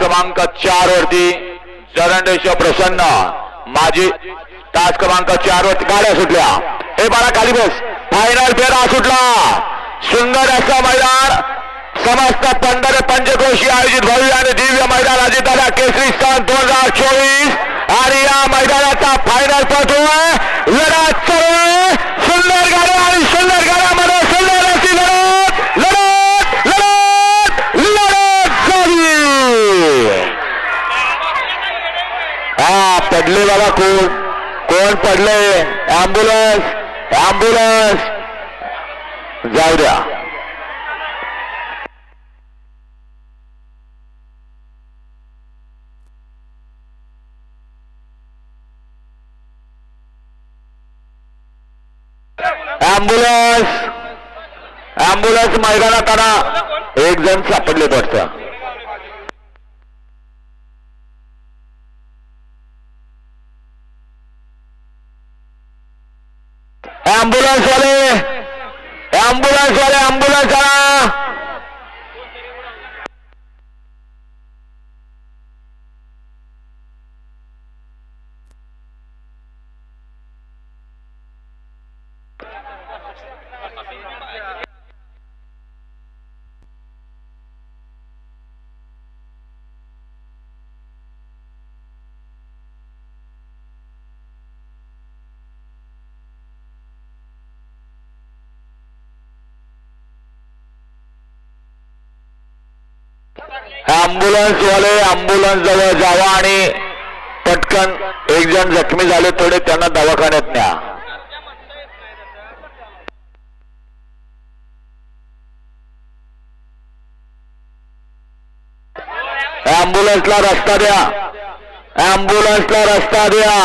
क्रमांक चार वरती जरंडेश्वर प्रसन्न. माझी तास क्रमांक चार वरती गाड्या सुटल्या. हे बारा खाली बस. फायनल फेरा सुटला. सुंदर असं मैदान. समस्त पंधरा पंचक्रोशी आयोजित भव्य आणि दिव्य मैदान अजितदादा केसरी स्थान दोन हजार चोवीस. आणि या मैदानाचा फायनल पटू लढत चालू आहे. सुंदर गाड्या आणि सुंदर गाड्यामध्ये सुंदर अशी लढत लढत लढत लढत झाली हा पडले बाबा कोण? कोण पडले? अँब्युलन्स अँब्युलन्स जाऊ द्या. अँब्युलन्स अँब्युलन्स मैदानात आणा. एक जण सापडले पडतं I'm ambulance wale ॲम्ब्युलन्सवाले वाले जवळ जावा आणि पटकन एक जण जखमी झाले थोडे त्यांना दवाखान्यात न्या. ॲम्ब्युलन्सला रस्ता द्या. ॲम्ब्युलन्सला रस्ता द्या.